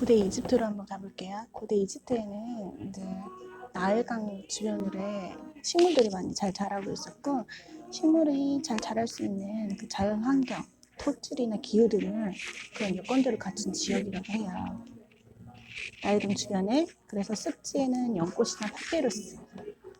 고대 이집트로 한번 가볼게요. 고대 이집트에는 이제 나일강 주변으로 식물들이 많이 잘 자라고 있었고 식물이 잘 자랄 수 있는 그 자연 환경, 토질이나 기후 등을 그런 요건들을 갖춘 지역이라고 해요. 나일강 주변에 그래서 습지에는 연꽃이나 파피루스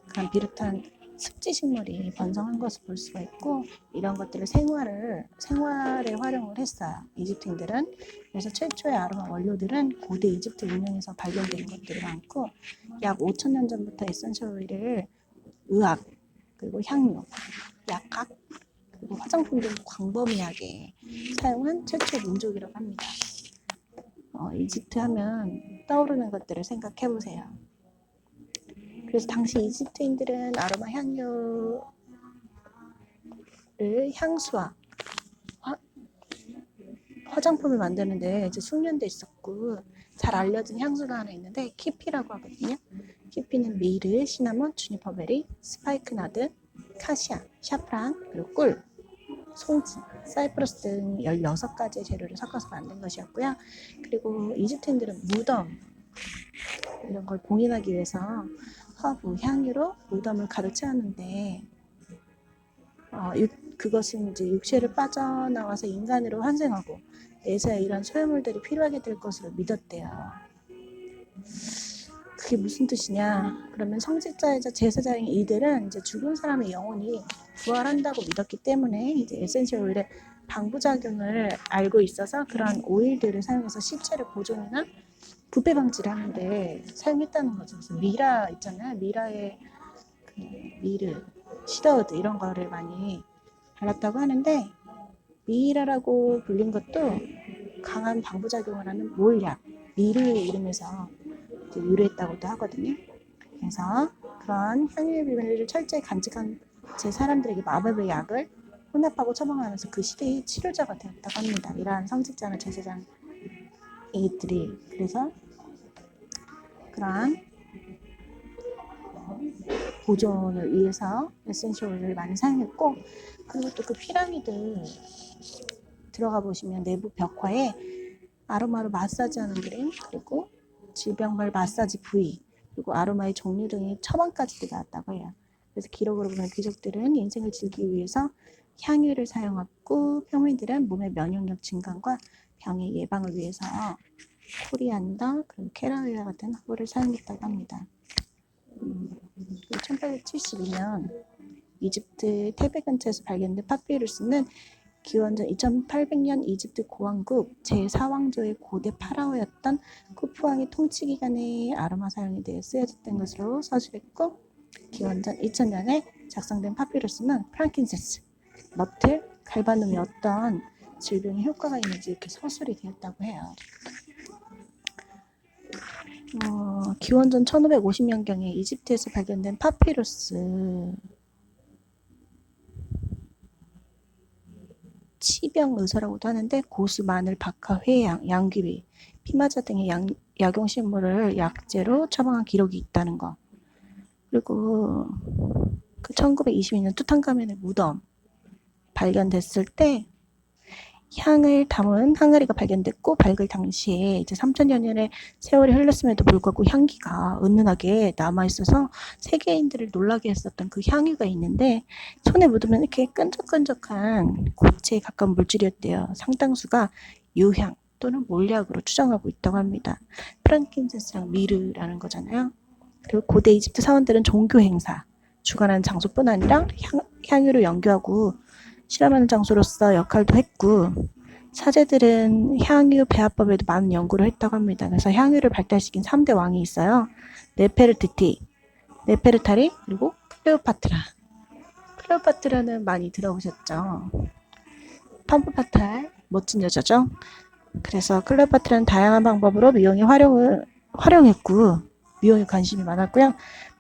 그런 비롯한 습지 식물이 번성한 것을 볼 수가 있고 이런 것들을 생활을 생활에 활용을 했어요. 이집트인들은 그래서 최초의 아로마 원료들은 고대 이집트 문명에서 발견된 것들이 많고 약 5천 년 전부터 에센셜 오일을 의학 그리고 향료, 약학 그리고 화장품 등 광범위하게 사용한 최초 민족이라고 합니다. 어, 이집트 하면 떠오르는 것들을 생각해 보세요. 그래서 당시 이집트인들은 아로마 향료를 향수와 화, 화장품을 만드는데 이제 숙련돼 있었고 잘 알려진 향수가 하나 있는데 키피라고 하거든요. 키피는 미르, 시나몬, 주니퍼베리, 스파이크나드, 카시아, 샤프란, 그리고 꿀, 송진, 사이프러스 등 16가지의 재료를 섞어서 만든 것이었고요. 그리고 이집트인들은 무덤 이런 걸 봉인하기 위해서 허브, 향유로 무덤을 가득 채웠는데 어, 육- 그것은 이제 육체를 빠져나와서 인간으로 환생하고 내세에 이런 소유물들이 필요하게 될 것으로 믿었대요. 그게 무슨 뜻이냐? 그러면 성직자이자 제사장인 이들은 이제 죽은 사람의 영혼이 부활한다고 믿었기 때문에 이제 에센셜 오일의 방부작용을 알고 있어서 그런 오일들을 사용해서 시체를 보존이나 부패 방지를 하는데 사용했다는 거죠. 그래서 미라 있잖아요. 미라의 그 미르, 시더드 이런 거를 많이 발랐다고 하는데 미라라고 불린 것도 강한 방부작용을 하는 몰약, 미르 이름에서 유래했다고도 하거든요. 그래서 그런 향유의 비밀을 철저히 간직한 제 사람들에게 마법의 약을 혼합하고 처방하면서 그 시대의 치료자가 되었다고 합니다. 이러한 성직자나 제사장 이들이 그래서 그러한 보존을 위해서 에센셜 오일을 많이 사용했고 그리고 또 그 피라미드 들어가 보시면 내부 벽화에 아로마로 마사지하는 그림 그리고 질병별 마사지 부위 그리고 아로마의 종류 등의 처방까지도 나왔다고 해요. 그래서 기록으로 보면 귀족들은 인생을 즐기기 위해서 향유를 사용했고 평민들은 몸의 면역력 증강과 병의 예방을 위해서 코리안더 그리고 캐러멜 같은 허브를 사용했다고 합니다. 음, 1872년 이집트 테베 근처에서 발견된 파피루스는 기원전 2800년 이집트 고왕국 제4왕조의 고대 파라오였던 쿠프왕의 통치 기간에 아로마 사용에 대해 쓰여졌던 것으로 서술했고 기원전 2000년에 작성된 파피루스는 프랑킨센스, 머틀, 갈바눔이 어떤 질병에 효과가 있는지 이렇게 서술이 되었다고 해요. 어, 기원전 1550년경에 이집트에서 발견된 파피루스 치병 의사라고도 하는데 고수, 마늘, 박하, 회양, 양귀비, 피마자 등의 양, 약용식물을 약재로 처방한 기록이 있다는 거. 그리고 그 1922년 투탕카멘의 무덤 발견됐을 때 향을 담은 항아리가 발견됐고 밝을 당시에 이제 3천여 년의 세월이 흘렀음에도 불구하고 향기가 은은하게 남아 있어서 세계인들을 놀라게 했었던 그 향유가 있는데 손에 묻으면 이렇게 끈적끈적한 고체에 가까운 물질이었대요. 상당수가 유향 또는 몰약으로 추정하고 있다고 합니다. 프랑킨센스랑 미르라는 거잖아요. 그리고 고대 이집트 사원들은 종교 행사, 주관하는 장소뿐 아니라 향, 향유를 연구하고 실험하는 장소로서 역할도 했고 사제들은 향유 배합법에도 많은 연구를 했다고 합니다. 그래서 향유를 발달시킨 3대 왕이 있어요. 네페르티티, 네페르타리, 그리고 클레오파트라. 클레오파트라는 많이 들어보셨죠? 팜프파탈, 멋진 여자죠? 그래서 클레오파트라는 다양한 방법으로 미용에 활용을, 활용했고, 미용에 관심이 많았고요.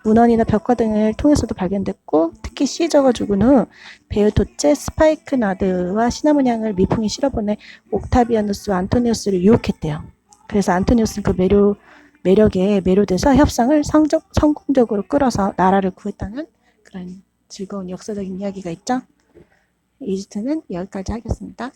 문헌이나 벽화 등을 통해서도 발견됐고 특히 시저가 죽은 후 베우토체 스파이크 나드와 시나몬 향을 미풍에 실어보내 옥타비아누스와 안토니우스를 유혹했대요. 그래서 안토니우스는 그 매력, 매력에 매료돼서 협상을 성적, 성공적으로 끌어서 나라를 구했다는 그런 즐거운 역사적인 이야기가 있죠. 이집트는 여기까지 하겠습니다.